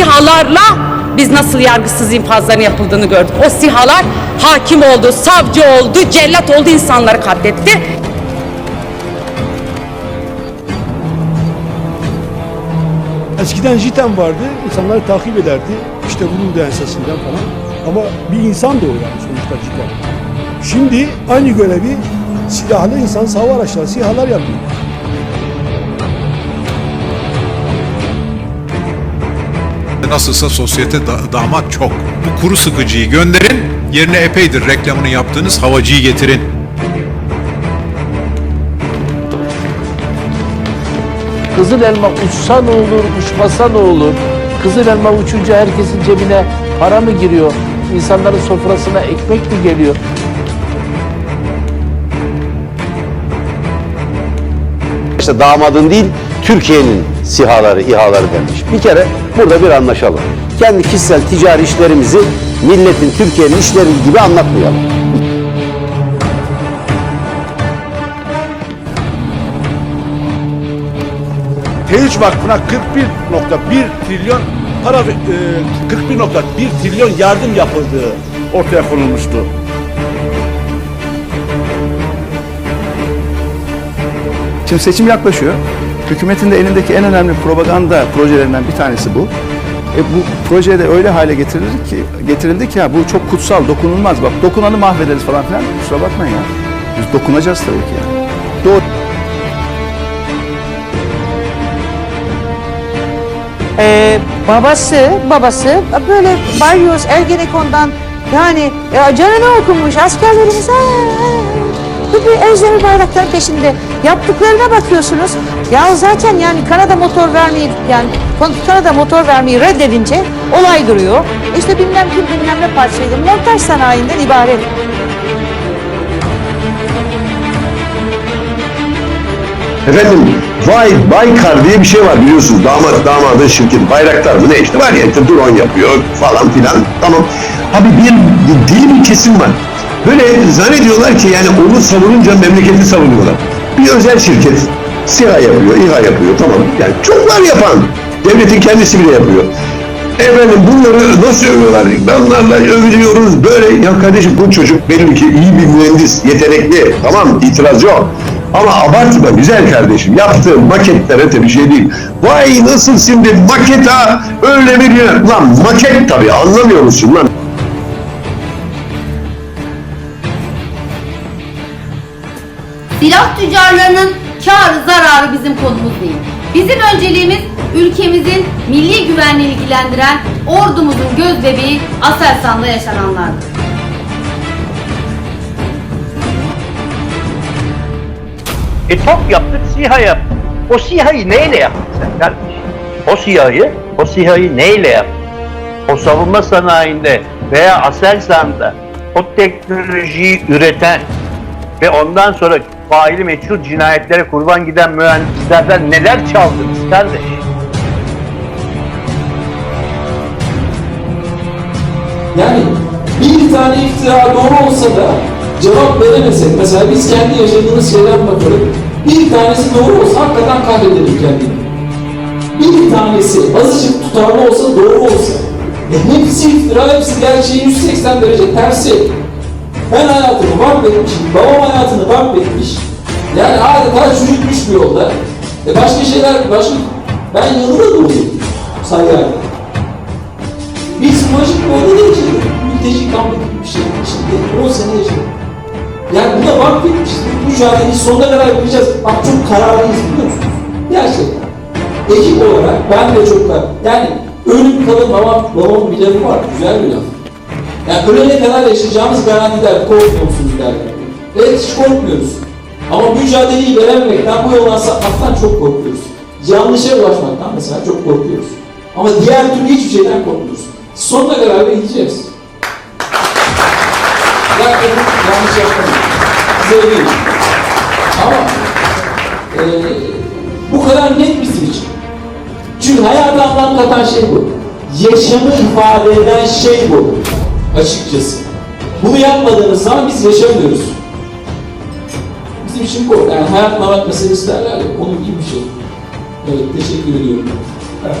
sihalarla biz nasıl yargısız infazların yapıldığını gördük. O sihalar hakim oldu, savcı oldu, cellat oldu, insanları katletti. Eskiden JITEM vardı, insanları takip ederdi. İşte vuruldu ensesinden falan. Ama bir insan da o yani sonuçta JITEM. Şimdi aynı görevi silahlı insan hava araçları, SİHA'lar yapıyor. Nasılsa sosyete da- damat çok. Bu kuru sıkıcıyı gönderin, yerine epeydir reklamını yaptığınız havacıyı getirin. Kızıl elma uçsa ne olur, uçmasa ne olur? Kızıl elma uçunca herkesin cebine para mı giriyor? İnsanların sofrasına ekmek mi geliyor? İşte damadın değil, Türkiye'nin sihaları, İHA'ları denmiş. Bir kere burada bir anlaşalım. Kendi kişisel ticari işlerimizi milletin, Türkiye'nin işleri gibi anlatmayalım. T3 Vakfı'na 41.1 trilyon para e, 41.1 trilyon yardım yapıldığı ortaya konulmuştu. Şimdi seçim yaklaşıyor. Hükümetin de elindeki en önemli propaganda projelerinden bir tanesi bu. E bu projeye de öyle hale getirildi ki getirildi ki ya bu çok kutsal, dokunulmaz. Bak dokunanı mahvederiz falan filan. Kusura bakmayın ya. Biz dokunacağız tabii ki ya. Doğru. Ee, babası, babası böyle Balyoz Ergenekon'dan yani ya canını okumuş askerlerimiz Özdemir bayrakların peşinde yaptıklarına bakıyorsunuz. Ya zaten yani Kanada motor vermeyi yani Kanada motor vermeyi reddedince olay duruyor. İşte bilmem kim bilmem ne parçaydı. Montaj sanayinden ibaret. Efendim Vay Baykar diye bir şey var biliyorsunuz. Damat damadın şirketi Bayraktar mı ne işte var ya işte drone yapıyor falan filan. Tamam. Abi bir bir kesim var. Böyle zannediyorlar ki yani onu savununca memleketi savunuyorlar. Bir özel şirket SİHA yapıyor, İHA yapıyor tamam. Yani çok var yapan. Devletin kendisi bile yapıyor. Efendim bunları nasıl övüyorlar? Onlarla övülüyoruz böyle. Ya kardeşim bu çocuk belli ki iyi bir mühendis, yetenekli. Tamam itiraz yok. Ama abartma güzel kardeşim. Yaptığın maketlere de bir şey değil. Vay nasıl şimdi maket ha öyle mi diyor. Lan maket tabii anlamıyor musun lan? Silah tüccarlarının karı zararı bizim konumuz değil. Bizim önceliğimiz ülkemizin milli güvenliğini ilgilendiren ordumuzun göz bebeği Aselsan'da yaşananlardır. E top yaptık, SİHA yaptık. O SİHA'yı neyle yaptın sen kardeşim? O SİHA'yı, o SİHA'yı neyle yaptın? O savunma sanayinde veya Aselsan'da o teknolojiyi üreten ve ondan sonra faili meçhul cinayetlere kurban giden mühendislerden neler çaldınız kardeş? Yani bir tane iftira doğru olsa da cevap veremesek, mesela biz kendi yaşadığımız şeyden bakalım, bir tanesi doğru olsa hakikaten kahrederim kendimi. Bir tanesi azıcık tutarlı olsa, doğru olsa, e hepsi iftira, hepsi gerçeğin 180 derece tersi. Ben hayatımı mahvetmişim, babam hayatını mahvetmiş. Yani adeta çürütmüş bir yolda. E başka şeyler, başka... Ben yanında da olayım. Saygı bir psikolojik bir orada yaşadık. Mülteci kampı gibi bir şey içinde 10 sene yaşadık. Yani buna vakfetmişiz. Bu mücadeleyi sonuna kadar yapacağız. Bak çok kararlıyız biliyor musunuz? Gerçekten. Ekip olarak ben de çok da yani ölüm kalım babam, babamın bir lafı var. Güzel bir laf. Yani ölene kadar yaşayacağımız garanti der. Korkmuyor musunuz derler. Evet hiç korkmuyoruz. Ama mücadeleyi verememekten, bu yoldan sapmaktan çok korkuyoruz. Yanlışa ulaşmaktan mesela çok korkuyoruz. Ama diğer türlü hiçbir şeyden korkmuyoruz. Sonuna kadar da gideceğiz. Zaten yanlış yapmadım. Size değil. Ama eee bu kadar net bizim için. Çünkü hayata anlam katan şey bu. Yaşamı ifade eden şey bu. Açıkçası. Bunu yapmadığımız zaman biz yaşamıyoruz. Bizim için bu. Yani hayat mamat meselesi derler ya, onun gibi bir şey. Evet, teşekkür ediyorum. Evet.